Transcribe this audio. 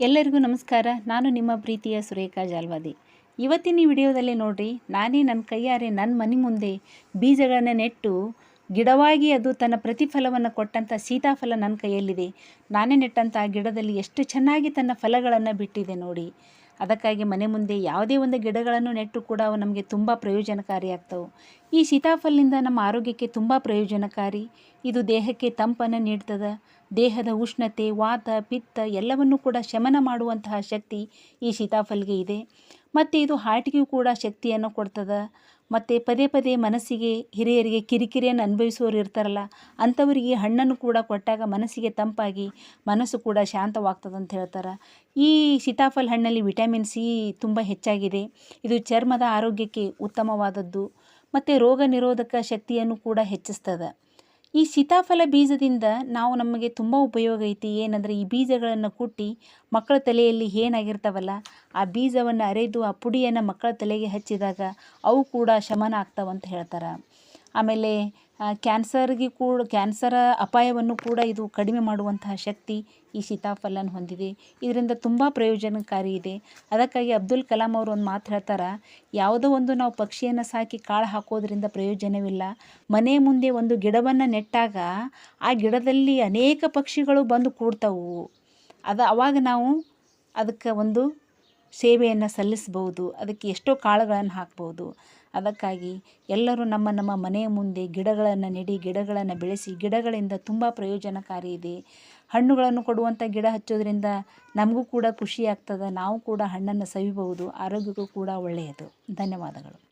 ಎಲ್ಲರಿಗೂ ನಮಸ್ಕಾರ. ನಾನು ನಿಮ್ಮ ಪ್ರೀತಿಯ ಸುರೇಖಾ ಜಾಲ್ವಾದಿ. ಇವತ್ತಿನ ಈ ವಿಡಿಯೋದಲ್ಲಿ ನೋಡಿರಿ, ನಾನೇ ನನ್ನ ಕೈಯಾರೆ ನನ್ನ ಮನೆ ಮುಂದೆ ಬೀಜಗಳನ್ನು ನೆಟ್ಟು ಗಿಡವಾಗಿ ಅದು ತನ್ನ ಪ್ರತಿಫಲವನ್ನು ಕೊಟ್ಟಂಥ ಸೀತಾಫಲ ನನ್ನ ಕೈಯಲ್ಲಿದೆ. ನಾನೇ ನೆಟ್ಟಂಥ ಗಿಡದಲ್ಲಿ ಎಷ್ಟು ಚೆನ್ನಾಗಿ ತನ್ನ ಫಲಗಳನ್ನು ಬಿಟ್ಟಿದೆ ನೋಡಿ. ಅದಕ್ಕಾಗಿ ಮನೆ ಮುಂದೆ ಯಾವುದೇ ಒಂದು ಗಿಡಗಳನ್ನು ನೆಟ್ಟು ಕೂಡ ಅವು ನಮಗೆ ತುಂಬ ಪ್ರಯೋಜನಕಾರಿ ಆಗ್ತವೆ. ಈ ಸೀತಾಫಲದಿಂದ ನಮ್ಮ ಆರೋಗ್ಯಕ್ಕೆ ತುಂಬ ಪ್ರಯೋಜನಕಾರಿ. ಇದು ದೇಹಕ್ಕೆ ತಂಪನ್ನು ನೀಡ್ತದೆ. ದೇಹದ ಉಷ್ಣತೆ, ವಾತ, ಪಿತ್ತ ಎಲ್ಲವನ್ನು ಕೂಡ ಶಮನ ಮಾಡುವಂತಹ ಶಕ್ತಿ ಈ ಸೀತಾಫಲ್ಗೆ ಇದೆ. ಮತ್ತು ಇದು ಹಾರ್ಟಿಗೂ ಕೂಡ ಶಕ್ತಿಯನ್ನು ಕೊಡ್ತದೆ. ಮತ್ತು ಪದೇ ಪದೇ ಮನಸ್ಸಿಗೆ ಹಿರಿಯರಿಗೆ ಕಿರಿಕಿರಿಯನ್ನು ಅನುಭವಿಸುವವರು ಇರ್ತಾರಲ್ಲ, ಅಂಥವರಿಗೆ ಹಣ್ಣನ್ನು ಕೂಡ ಕೊಟ್ಟಾಗ ಮನಸ್ಸಿಗೆ ತಂಪಾಗಿ ಮನಸ್ಸು ಕೂಡ ಶಾಂತವಾಗ್ತದೆ ಅಂತ ಹೇಳ್ತಾರೆ. ಈ ಸೀತಾಫಲ ಹಣ್ಣಲ್ಲಿ ವಿಟಮಿನ್ ಸಿ ತುಂಬ ಹೆಚ್ಚಾಗಿದೆ. ಇದು ಚರ್ಮದ ಆರೋಗ್ಯಕ್ಕೆ ಉತ್ತಮವಾದದ್ದು. ಮತ್ತು ರೋಗ ನಿರೋಧಕ ಶಕ್ತಿಯನ್ನು ಕೂಡ ಹೆಚ್ಚಿಸ್ತದೆ. ಈ ಸೀತಾಫಲ ಬೀಜದಿಂದ ನಾವು ನಮಗೆ ತುಂಬ ಉಪಯೋಗ ಐತಿ. ಏನಂದರೆ ಈ ಬೀಜಗಳನ್ನು ಕುಟ್ಟಿ ಮಕ್ಕಳ ತಲೆಯಲ್ಲಿ ಏನಾಗಿರ್ತಾವಲ್ಲ, ಆ ಬೀಜವನ್ನು ಅರೆದು ಆ ಪುಡಿಯನ್ನು ಮಕ್ಕಳ ತಲೆಗೆ ಹಚ್ಚಿದಾಗ ಅವು ಕೂಡ ಶಮನ ಆಗ್ತಾವಂತ ಹೇಳ್ತಾರೆ. ಆಮೇಲೆ ಕ್ಯಾನ್ಸರ್ಗೆ ಕೂಡ, ಕ್ಯಾನ್ಸರ ಅಪಾಯವನ್ನು ಕೂಡ ಇದು ಕಡಿಮೆ ಮಾಡುವಂತಹ ಶಕ್ತಿ ಈ ಸೀತಾಫಲನ ಹೊಂದಿದೆ. ಇದರಿಂದ ತುಂಬ ಪ್ರಯೋಜನಕಾರಿ ಇದೆ. ಅದಕ್ಕಾಗಿ ಅಬ್ದುಲ್ ಕಲಾಂ ಅವರು ಒಂದು ಮಾತು ಹೇಳ್ತಾರೆ, ಯಾವುದೋ ಒಂದು ನಾವು ಪಕ್ಷಿಯನ್ನು ಸಾಕಿ ಕಾಳು ಹಾಕೋದ್ರಿಂದ ಪ್ರಯೋಜನವಿಲ್ಲ. ಮನೆ ಮುಂದೆ ಒಂದು ಗಿಡವನ್ನು ನೆಟ್ಟಾಗ ಆ ಗಿಡದಲ್ಲಿ ಅನೇಕ ಪಕ್ಷಿಗಳು ಬಂದು ಕೂಡ್ತಾವು. ಅದು, ಅವಾಗ ನಾವು ಅದಕ್ಕೆ ಒಂದು ಸೇವೆಯನ್ನು ಸಲ್ಲಿಸಬಹುದು, ಅದಕ್ಕೆ ಎಷ್ಟೋ ಕಾಳುಗಳನ್ನು ಹಾಕ್ಬೋದು. ಅದಕ್ಕಾಗಿ ಎಲ್ಲರೂ ನಮ್ಮ ನಮ್ಮ ಮನೆಯ ಮುಂದೆ ಗಿಡಗಳನ್ನು ನೆಡಿ, ಗಿಡಗಳನ್ನು ಬೆಳೆಸಿ, ಗಿಡಗಳಿಂದ ತುಂಬ ಪ್ರಯೋಜನಕಾರಿ ಇದೆ. ಹಣ್ಣುಗಳನ್ನು ಕೊಡುವಂಥ ಗಿಡ ಹಚ್ಚೋದ್ರಿಂದ ನಮಗೂ ಕೂಡ ಖುಷಿ ಆಗ್ತದೆ ನಾವು ಕೂಡ ಹಣ್ಣನ್ನು ಸವಿಬಹುದು, ಆರೋಗ್ಯಕ್ಕೂ ಕೂಡ ಒಳ್ಳೆಯದು. ಧನ್ಯವಾದಗಳು.